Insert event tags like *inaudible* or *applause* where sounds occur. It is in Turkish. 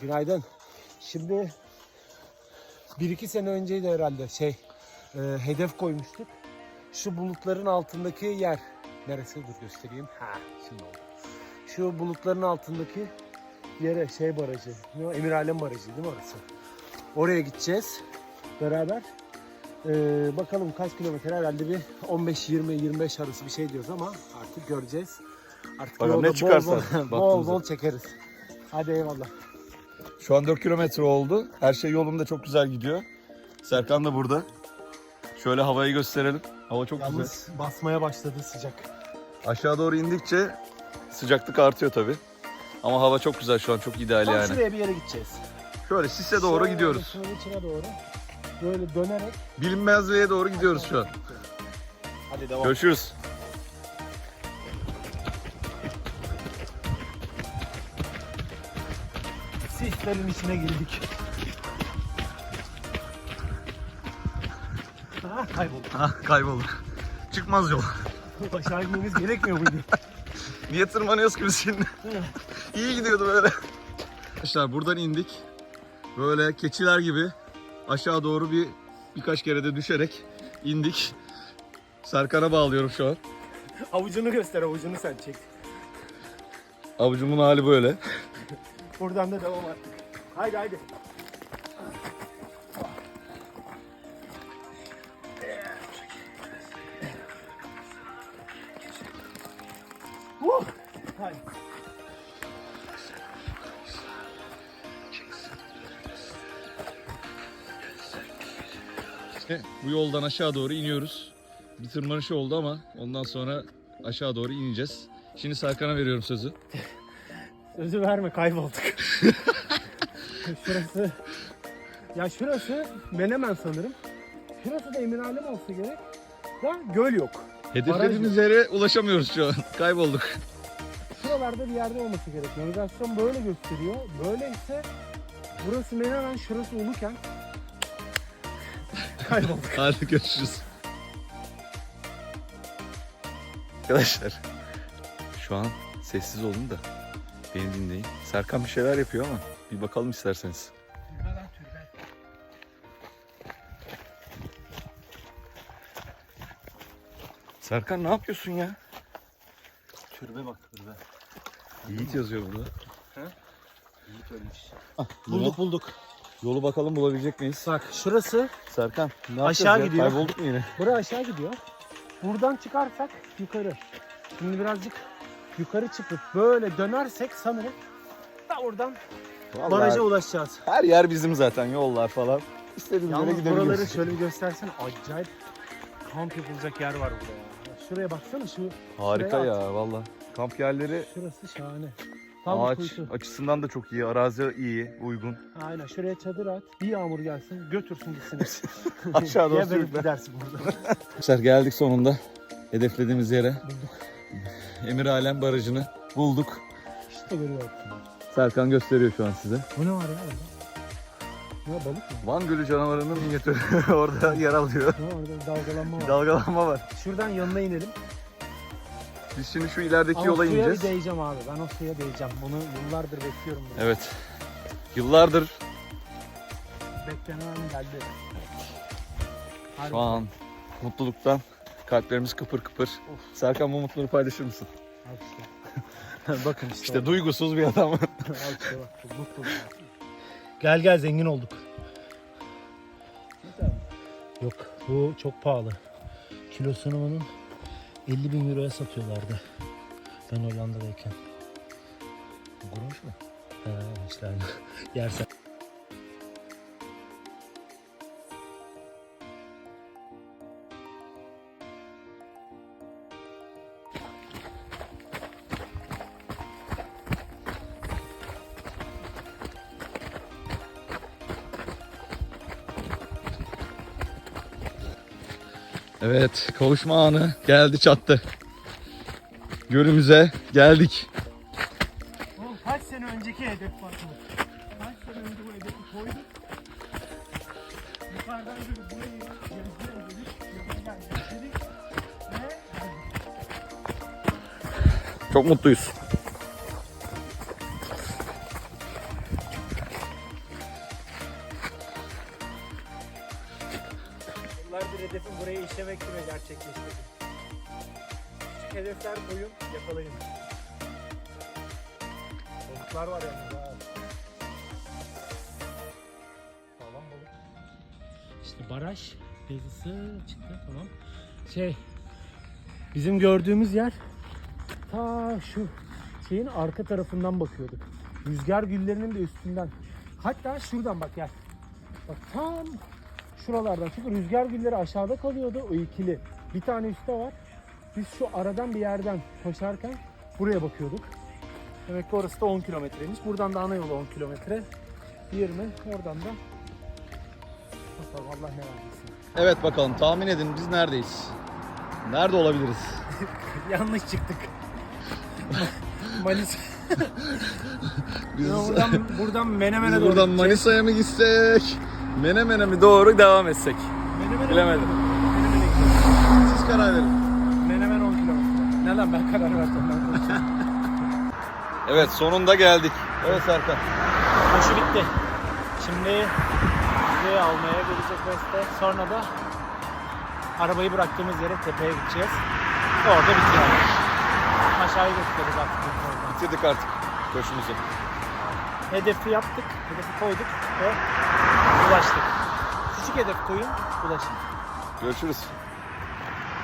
Günaydın. Şimdi bir iki sene önceydi herhalde şey e, hedef koymuştuk. Şu bulutların altındaki yer. Neresi? Dur göstereyim. Ha şimdi oldu. Şu bulutların altındaki yere şey barajı. Ne o? Emir Alem Barajı değil mi orası? Oraya gideceğiz beraber. Ee, bakalım kaç kilometre herhalde bir 15-20-25 arası bir şey diyoruz ama artık göreceğiz. Artık Bakalım ne çıkarsa bol *laughs* bol, bol, bol çekeriz. Hadi eyvallah. Şu an 4 kilometre oldu. Her şey yolunda çok güzel gidiyor. Serkan da burada. Şöyle havayı gösterelim. Hava çok güzel. Yalnız basmaya başladı sıcak. Aşağı doğru indikçe sıcaklık artıyor tabi. Ama hava çok güzel şu an çok ideal Tam yani. şuraya bir yere gideceğiz. Şöyle Sis'e doğru Şöyle gidiyoruz. sınırın içine doğru. Böyle dönerek. Bilinmezliğe doğru gidiyoruz şu an. Hadi devam. Görüşürüz. Sislerin içine girdik. Ha, kaybolduk. Ha kaybolduk. Çıkmaz yol. Aşağı inmemiz gerekmiyor muydu? *laughs* Niye tırmanıyoruz ki biz şimdi? *laughs* İyi gidiyordu böyle. Arkadaşlar buradan indik. Böyle keçiler gibi aşağı doğru bir birkaç kere de düşerek indik. Serkan'a bağlıyorum şu an. avucunu göster avucunu sen çek. Avucumun hali böyle. Buradan da devam artık. Haydi haydi. Uh! Haydi. İşte bu yoldan aşağı doğru iniyoruz. Bir tırmanış oldu ama ondan sonra aşağı doğru ineceğiz. Şimdi Serkan'a veriyorum sözü. Sözü verme kaybolduk. *laughs* şurası ya şurası Menemen sanırım. Şurası da Eminalem olsa gerek. Da göl yok. Hedeflediğimiz yere ulaşamıyoruz şu an. *laughs* Kaybolduk. Şuralarda bir yerde olması gerek. Navigasyon böyle gösteriyor. Böyleyse burası Menemen, şurası Uluken. *laughs* Kaybolduk. Hadi görüşürüz. Arkadaşlar şu an sessiz olun da beni dinleyin. Serkan bir şeyler yapıyor ama bir bakalım isterseniz. Serkan ne yapıyorsun ya? Türbe bak türbe. Yiğit yazıyor burada. Yiğit ölmüş. Bulduk bulduk. Yolu bakalım bulabilecek miyiz? Bak şurası Serkan ne Aşağı yapacağız ya? gidiyor. Kaybolduk mu yine? Buraya aşağı gidiyor. Buradan çıkarsak yukarı. Şimdi birazcık yukarı çıkıp böyle dönersek sanırım da oradan Vallahi baraja ulaşacağız. her yer bizim zaten yollar falan. İstediğimiz yere Yalnız gidebiliyoruz. buraları şöyle bir göstersen acayip kamp yapılacak yer var burada ya. Şuraya baksana şu Harika Şuraya at. ya valla. Kamp yerleri şurası şahane. Tam ağaç kuytu. açısından da çok iyi. Arazi iyi, uygun. Aynen şuraya çadır at. Bir yağmur gelsin götürsün gitsin. *laughs* Aşağı doğru Geberip sürükle. gidersin burada. *laughs* Arkadaşlar geldik sonunda hedeflediğimiz yere. Bulduk. Emir Alem Barajı'nı bulduk. İşte görüyorum. Serkan gösteriyor şu an size. Bu ne var ya orada? Ne balık mı? Van Gölü canavarının minyatürü *laughs* orada yer alıyor. Ne orada dalgalanma Bir var. dalgalanma var. Şuradan yanına inelim. Biz şimdi şu ilerideki Ama yola suya bir ineceğiz. değeceğim abi. Ben o suya değeceğim. Bunu yıllardır bekliyorum. Bunu. Evet. Yıllardır Beklenen geldi. Harbi. şu an mutluluktan kalplerimiz kıpır kıpır. Serkan bu mutluluğu paylaşır mısın? Al işte. *laughs* Bakın işte. İşte duygusuz bir adam. *laughs* Al işte bak. Mutluluk. Gel gel zengin olduk. Yok bu çok pahalı. Kilosunu bunun 50 bin euroya satıyorlardı. Ben Hollanda'dayken. Gurmuş mu? He işte aynı. *laughs* Yersen. Evet, kavuşma anı geldi çattı. Gölümüze geldik. Oğlum kaç sene önceki hedef bu? Kaç sene önce bu hedefi koyduk? Yukarıdan bir burayı gezmeye dedik, yanına geldik dedik ve. Çok mutluyuz. Hedefim buraya işlemek gibi gerçekleştirdim. Küçük hedefler koyun, yakalayın. Balıklar var yani. ha. Sağlam balık. İşte baraj yazısı çıktı tamam. Şey bizim gördüğümüz yer ta şu şeyin arka tarafından bakıyorduk. Rüzgar güllerinin de üstünden. Hatta şuradan bak gel. Bak tam şuralardan. Çünkü rüzgar gülleri aşağıda kalıyordu o ikili. Bir tane üstte var. Biz şu aradan bir yerden koşarken buraya bakıyorduk. Demek ki orası da 10 kilometreymiş. Buradan da ana yolu 10 kilometre. 20. Oradan da Bakalım Allah ne verdiyse. Evet bakalım tahmin edin biz neredeyiz? Nerede olabiliriz? *laughs* Yanlış çıktık. Manis. Biz buradan, buradan Menemen'e doğru buradan gideceğiz. Manisa'ya mı gitsek? Menemen'e mi doğru devam etsek? Menemen'e Bilemedim. Menemen'e. Siz karar verin. Menemen 10 kilometre. Ne lan ben karar vereceğim ben. *laughs* Evet sonunda geldik. Evet Serkan. Koşu bitti. Şimdi bizi almaya gelecek Beste. Sonra da arabayı bıraktığımız yere tepeye gideceğiz. Orada bitirelim. Aşağıya götürürüz artık. Bitirdik artık koşumuzu. Hedefi yaptık, hedefi koyduk ve ulaştık. Küçük hedef koyun, ulaşın. Görüşürüz.